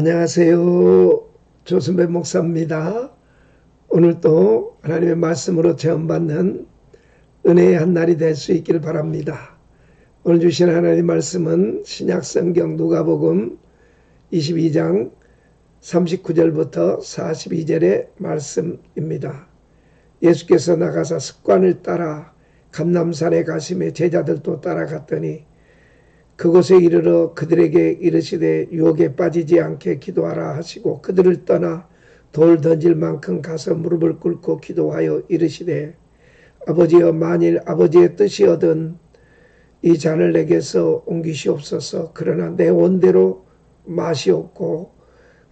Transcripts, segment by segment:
안녕하세요. 조순배 목사입니다. 오늘도 하나님의 말씀으로 체험받는 은혜의 한 날이 될 수 있기를 바랍니다. 오늘 주신 하나님의 말씀은 신약성경 누가복음 22장 39절부터 42절의 말씀입니다. 예수께서 나가사 습관을 따라 감남산에 가시며 제자들도 따라갔더니 그곳에 이르러 그들에게 이르시되 유혹에 빠지지 않게 기도하라 하시고 그들을 떠나 돌 던질 만큼 가서 무릎을 꿇고 기도하여 이르시되 아버지여 만일 아버지의 뜻이어든 이 잔을 내게서 옮기시옵소서. 그러나 내 원대로 마시옵고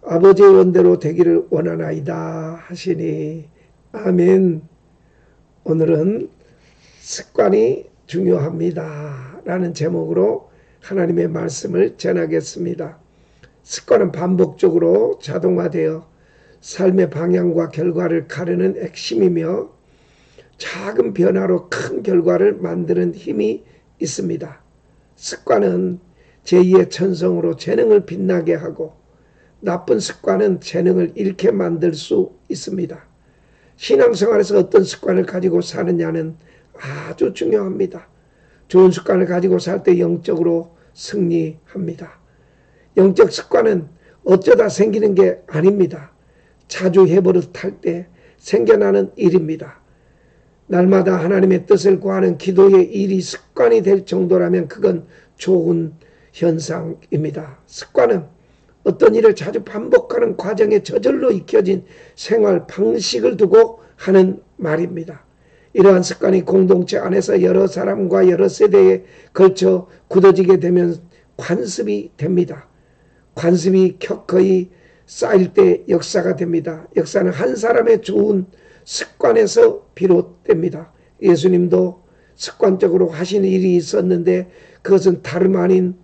아버지의 원대로 되기를 원하나이다 하시니 아멘. 오늘은 습관이 중요합니다. 라는 제목으로 하나님의 말씀을 전하겠습니다. 습관은 반복적으로 자동화되어 삶의 방향과 결과를 가르는 핵심이며 작은 변화로 큰 결과를 만드는 힘이 있습니다. 습관은 제2의 천성으로 재능을 빛나게 하고 나쁜 습관은 재능을 잃게 만들 수 있습니다. 신앙생활에서 어떤 습관을 가지고 사느냐는 아주 중요합니다. 좋은 습관을 가지고 살 때 영적으로 승리합니다. 영적 습관은 어쩌다 생기는 게 아닙니다. 자주 해버릇할 때 생겨나는 일입니다. 날마다 하나님의 뜻을 구하는 기도의 일이 습관이 될 정도라면 그건 좋은 현상입니다. 습관은 어떤 일을 자주 반복하는 과정에 저절로 익혀진 생활 방식을 두고 하는 말입니다. 이러한 습관이 공동체 안에서 여러 사람과 여러 세대에 걸쳐 굳어지게 되면 관습이 됩니다. 관습이 켜거이 쌓일 때 역사가 됩니다. 역사는 한 사람의 좋은 습관에서 비롯됩니다. 예수님도 습관적으로 하시는 일이 있었는데 그것은 다름 아닌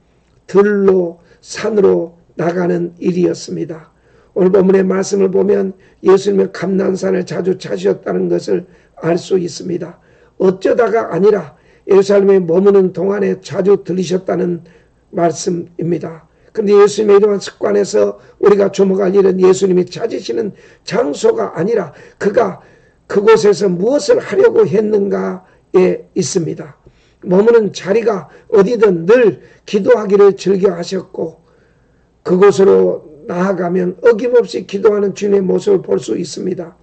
들로 산으로 나가는 일이었습니다. 오늘 본문의 말씀을 보면 예수님은 감난산을 자주 찾으셨다는 것을 알 수 있습니다. 어쩌다가 아니라 예루살렘에 머무는 동안에 자주 들리셨다는 말씀입니다. 그런데 예수님의 이러한 습관에서 우리가 주목할 일은 예수님이 찾으시는 장소가 아니라 그가 그곳에서 무엇을 하려고 했는가에 있습니다. 머무는 자리가 어디든 늘 기도하기를 즐겨 하셨고 그곳으로 나아가면 어김없이 기도하는 주님의 모습을 볼 수 있습니다.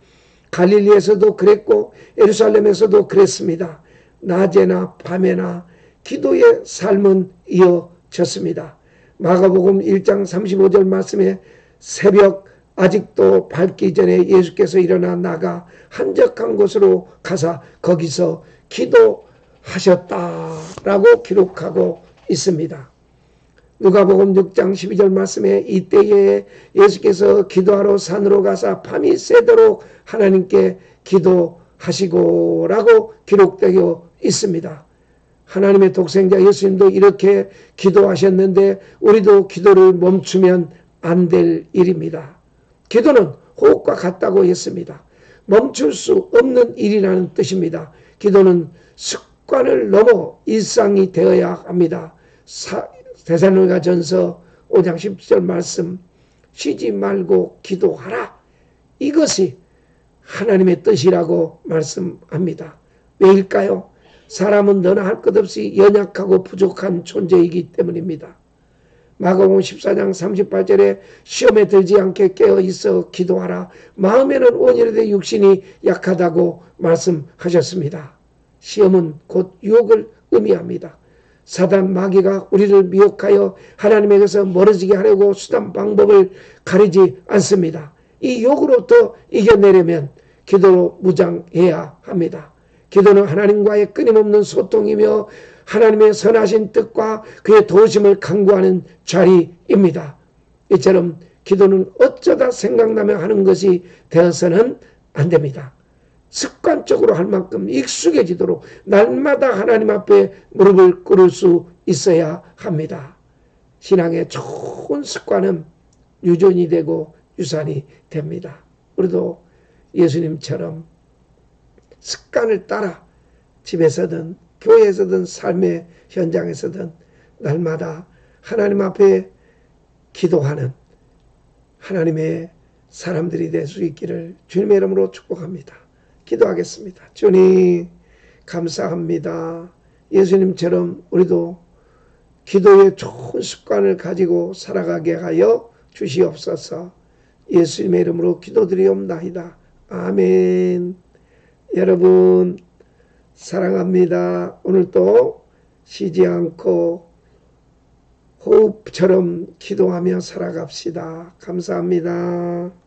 갈릴리에서도 그랬고 예루살렘에서도 그랬습니다. 낮에나 밤에나 기도의 삶은 이어졌습니다. 마가복음 1장 35절 말씀에 새벽 아직도 밝기 전에 예수께서 일어나 나가 한적한 곳으로 가사 거기서 기도하셨다라고 기록하고 있습니다. 누가복음 6장 12절 말씀에 이때에 예수께서 기도하러 산으로 가사 밤이 새도록 하나님께 기도하시고라고 기록되어 있습니다. 하나님의 독생자 예수님도 이렇게 기도하셨는데 우리도 기도를 멈추면 안 될 일입니다. 기도는 호흡과 같다고 했습니다. 멈출 수 없는 일이라는 뜻입니다. 기도는 습관을 넘어 일상이 되어야 합니다. 대사로가 전서 5장 10절 말씀 쉬지 말고 기도하라. 이것이 하나님의 뜻이라고 말씀합니다. 왜일까요? 사람은 너나 할 것 없이 연약하고 부족한 존재이기 때문입니다. 마가복음 14장 38절에 시험에 들지 않게 깨어 있어 기도하라. 마음에는 온유로되 육신이 약하다고 말씀하셨습니다. 시험은 곧 유혹을 의미합니다. 사단 마귀가 우리를 미혹하여 하나님에게서 멀어지게 하려고 수단 방법을 가리지 않습니다. 이 욕으로부터 이겨내려면 기도로 무장해야 합니다. 기도는 하나님과의 끊임없는 소통이며 하나님의 선하신 뜻과 그의 도심을 강구하는 자리입니다. 이처럼 기도는 어쩌다 생각나며 하는 것이 되어서는 안 됩니다. 습관적으로 할 만큼 익숙해지도록 날마다 하나님 앞에 무릎을 꿇을 수 있어야 합니다. 신앙의 좋은 습관은 유전이 되고 유산이 됩니다. 우리도 예수님처럼 습관을 따라 집에서든 교회에서든 삶의 현장에서든 날마다 하나님 앞에 기도하는 하나님의 사람들이 될 수 있기를 주님의 이름으로 축복합니다. 기도하겠습니다. 주님 감사합니다. 예수님처럼 우리도 기도의 좋은 습관을 가지고 살아가게 하여 주시옵소서. 예수님의 이름으로 기도드리옵나이다. 아멘. 여러분 사랑합니다. 오늘도 쉬지 않고 호흡처럼 기도하며 살아갑시다. 감사합니다.